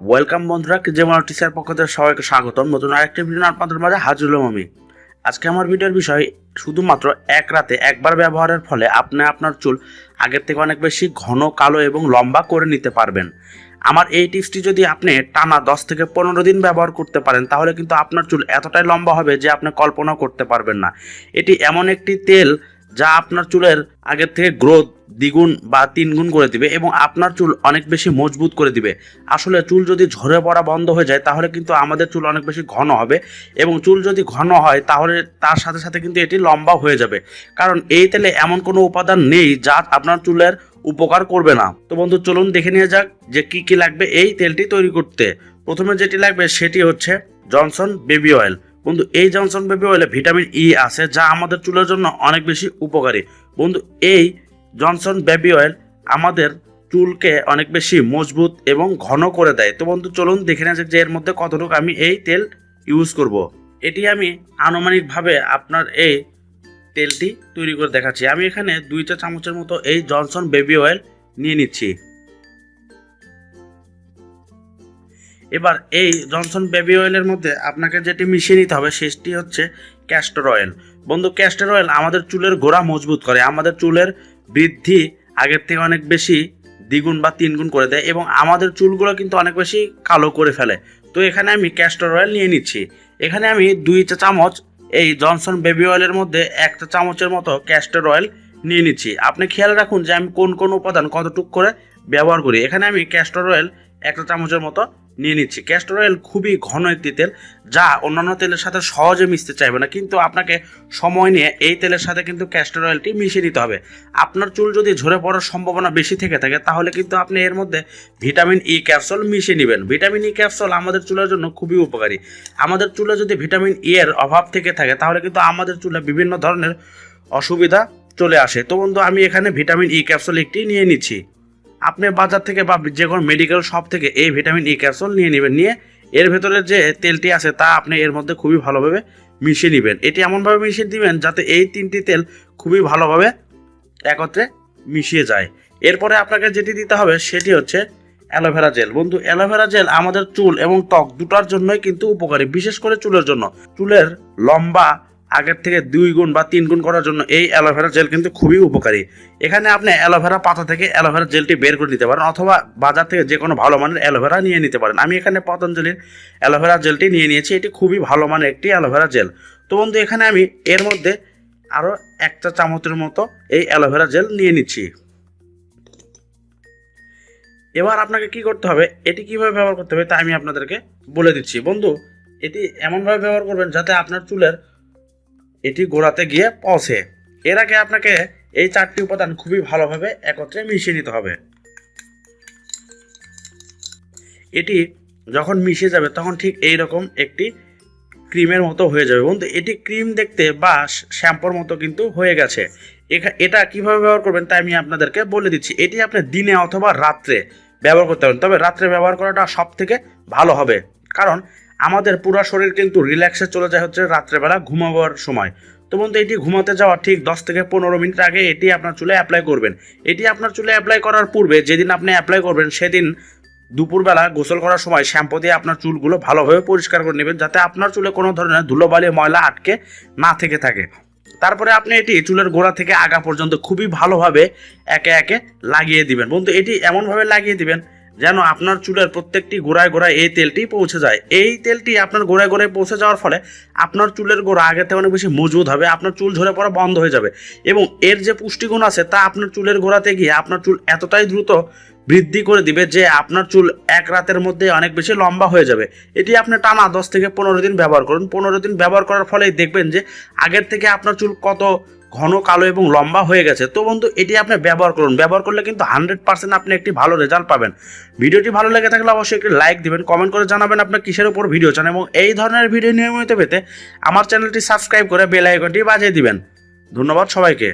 Welcome বন্ধুরা যেমন teacher পক্ষ থেকে সবাইকে স্বাগতম। নতুন আরেকটি ভিডিও আপনাদের মাঝে হাজির হলাম আমি। আজকে আমার ভিডিওর বিষয় শুধুমাত্র এক রাতে একবার ব্যবহারের ফলে আপনি আপনার চুল আগের থেকে অনেক বেশি ঘন, কালো এবং লম্বা করে নিতে পারবেন। আমার এই টিপসটি যদি আপনি টানা দশ থেকে পনেরো দিন ব্যবহার করতে পারেন, তাহলে কিন্তু আপনার চুল এতটাই লম্বা হবে যে আপনি কল্পনা করতে পারবেন না। এটি এমন একটি তেল যা আপনার চুলের আগের থেকে গ্রোথ দ্বিগুণ বা তিনগুণ করে দিবে এবং আপনার চুল অনেক বেশি মজবুত করে দিবে। আসলে চুল যদি ঝরে পড়া বন্ধ হয়ে যায়, তাহলে কিন্তু আমাদের চুল অনেক বেশি ঘন হবে এবং চুল যদি ঘন হয়, তাহলে তার সাথে সাথে কিন্তু এটি লম্বা হয়ে যাবে। কারণ এই তেলে এমন কোনো উপাদান নেই যা আপনার চুলের উপকার করবে না। তো বন্ধু, চলুন দেখে নিয়ে যাক যে কি কি লাগবে এই তেলটি তৈরি করতে। প্রথমে যেটি লাগবে সেটি হচ্ছে জনসন বেবি অয়েল। বন্ধু, এই জনসন বেবি অয়েলে ভিটামিন ই আছে, যা আমাদের চুলের জন্য অনেক বেশি উপকারী। বন্ধু, এই জনসন বেবি অয়েল আমাদের চুলকে অনেক বেশি মজবুত এবং ঘন করে দেয়। তো বন্ধু, চলুন দেখে নেওয়া যে এর মধ্যে কতটুকু আমি এই তেল ইউজ করব। এটি আমি আনুমানিকভাবে আপনার এই তেলটি তৈরি করে দেখাচ্ছি। আমি এখানে দুই চা চামচের মতো এই জনসন বেবি অয়েল নিয়ে নিচ্ছি। এবার এই জনসন বেবি অয়েলের মধ্যে আপনাকে যেটি মিশিয়ে নিতে হবে সেটি হচ্ছে ক্যাস্টর অয়েল বন্ধু ক্যাস্টর অয়েল আমাদের চুলের গোড়া মজবুত করে, আমাদের চুলের বৃদ্ধি আগের থেকে অনেক বেশি দ্বিগুণ বা তিনগুণ করে দেয় এবং আমাদের চুলগুলো কিন্তু অনেক বেশি কালো করে ফেলে। তো এখানে আমি ক্যাস্টর অয়েল নিয়ে নিচ্ছি। এখানে আমি দুই চা চামচ এই জনসন বেবি অয়েলের মধ্যে একটা চামচের মতো ক্যাস্টর অয়েল নিয়ে নিচ্ছি। আপনি খেয়াল রাখুন যে আমি কোন কোন উপাদান কতটুক করে ব্যবহার করি। এখানে আমি ক্যাস্টর অয়েল একটা চামচের মতো নিয়ে নিচ্ছি। ক্যাস্টর অয়েল খুবই ঘন একটি তেল, যা অন্যান্য তেলের সাথে সহজে মিশতে চাইবে না, কিন্তু আপনাকে সময় নিয়ে এই তেলের সাথে কিন্তু ক্যাস্টর অয়েলটি মিশিয়ে নিতে হবে। আপনার চুল যদি ঝরে পড়ার সম্ভাবনা বেশি থেকে থাকে, তাহলে কিন্তু আপনি এর মধ্যে ভিটামিন ই ক্যাপসুল মিশিয়ে নেবেন। ভিটামিন ই ক্যাপসুল আমাদের চুলের জন্য খুবই উপকারী। আমাদের চুলে যদি ভিটামিন ই এর অভাব থেকে থাকে, তাহলে কিন্তু আমাদের চুলে বিভিন্ন ধরনের অসুবিধা চলে আসে। তো বন্ধু, আমি এখানে ভিটামিন ই ক্যাপসুল একটি নিয়ে নিচ্ছি। আপনি বাজার থেকে বা যে কোনো মেডিকেল শপ থেকে এই ভিটামিন ই ক্যাপসুল নিয়ে নেবেন। নিয়ে এর ভেতরে যে তেলটি আছে তা আপনি এর মধ্যে খুবই ভালোভাবে মিশিয়ে নেবেন। এটি এমনভাবে মিশিয়ে দিবেন যাতে এই তিনটি তেল খুবই ভালোভাবে একত্রে মিশিয়ে যায়। এরপরে আপনাকে যেটি দিতে হবে সেটি হচ্ছে অ্যালোভেরা জেল বন্ধু অ্যালোভেরা জেল আমাদের চুল এবং ত্বক দুটার জন্যই কিন্তু উপকারী, বিশেষ করে চুলের জন্য। চুলের লম্বা আগের থেকে দুই গুণ বা তিন গুণ করার জন্য এই অ্যালোভেরা জেল কিন্তু খুবই উপকারী। এখানে আপনি অ্যালোভেরা পাতা থেকে অ্যালোভেরা জেলটি বের করে নিতে পারেন অথবা বাজার থেকে যে কোনো ভালো মানের অ্যালোভেরা নিয়ে নিতে পারেন। আমি এখানে পতঞ্জলির অ্যালোভেরা জেলটি নিয়ে নিয়েছি। এটি খুবই ভালো মানের একটি অ্যালোভেরা জেল। তো বন্ধু, এখানে আমি এর মধ্যে আরও একটা চামচের মতো এই অ্যালোভেরা জেল নিয়ে নিচ্ছি। এবার আপনাকে কি করতে হবে, এটি কীভাবে ব্যবহার করতে হবে তা আমি আপনাদেরকে বলে দিচ্ছি। বন্ধু, এটি এমনভাবে ব্যবহার করবেন যাতে আপনার চুলের এটি গোড়াতে গিয়ে পৌঁছে। এর আগে আপনাকে এই চারটি উপাদান খুবই ভালোভাবে একত্রে মিশিয়ে নিতে হবে। এটি যখন মিশে যাবে তখন ঠিক এই রকম একটি ক্রিমের মতো হয়ে যাবে। বন্ধু, এটি ক্রিম দেখতে বা শ্যাম্পুর মতো কিন্তু হয়ে গেছে। এটা কীভাবে ব্যবহার করবেন তাই আমি আপনাদেরকে বলে দিচ্ছি। এটি আপনি দিনে অথবা রাত্রে ব্যবহার করতে পারেন। তবে রাত্রে ব্যবহার করাটা সব থেকে ভালো হবে। কারণ আমাদের পুরো শরীর কিন্তু রিল্যাক্সে চলে যায় হচ্ছে রাত্রেবেলা, ঘুমাবার সময়। তো বন্ধু, এটি ঘুমাতে যাওয়ার ঠিক দশ থেকে পনেরো মিনিট আগে এটি আপনার চুলে অ্যাপ্লাই করবেন। এটি আপনার চুলে অ্যাপ্লাই করার পূর্বে যেদিন আপনি অ্যাপ্লাই করবেন সেদিন দুপুরবেলা গোসল করার সময় শ্যাম্পু দিয়ে আপনার চুলগুলো ভালোভাবে পরিষ্কার করে নেবেন, যাতে আপনার চুলে কোনো ধরনের ধুলোবালি, ময়লা আটকে না থেকে থাকে। তারপরে আপনি এটি চুলের গোড়া থেকে আগা পর্যন্ত খুবই ভালোভাবে একে একে লাগিয়ে দিবেন। বন্ধু, এটি এমনভাবে লাগিয়ে দিবেন যেন আপনার চুলের প্রত্যেকটি গোড়ায় গোড়ায় এই তেলটি পৌঁছে যায়। এই তেলটি আপনার গোড়ায় গোড়ায় পৌঁছে যাওয়ার ফলে আপনার চুলের গোড়া আগের থেকে অনেক বেশি মজবুত হবে, আপনার চুল ঝরে পড়া বন্ধ হয়ে যাবে এবং এর যে পুষ্টিগুণ আছে তা আপনার চুলের গোড়াতে গিয়ে আপনার চুল এতটাই দ্রুত বৃদ্ধি করে দিবে যে আপনার চুল এক রাতের মধ্যে অনেক বেশি লম্বা হয়ে যাবে। এটি আপনি টানা দশ থেকে পনেরো দিন ব্যবহার করুন। পনেরো দিন ব্যবহার করার ফলেই দেখবেন যে আগের থেকে আপনার চুল কত ঘন, কালো এবং লম্বা হয়ে গেছে। তো বন্ধু, এটি আপনি ব্যবহার করুন। ব্যবহার করলে কিন্তু হান্ড্রেড পার্সেন্ট আপনি একটি ভালো রেজাল্ট পাবেন। ভিডিওটি ভালো লেগে থাকলে অবশ্যই একটি লাইক দিবেন কমেন্ট করে জানাবেন আপনার কিসের উপর ভিডিও চান এবং এই ধরনের ভিডিও নিয়মিত পেতে আমার চ্যানেলটি সাবস্ক্রাইব করে বেল আইকনটি বাজিয়ে দিবেন। ধন্যবাদ সবাইকে।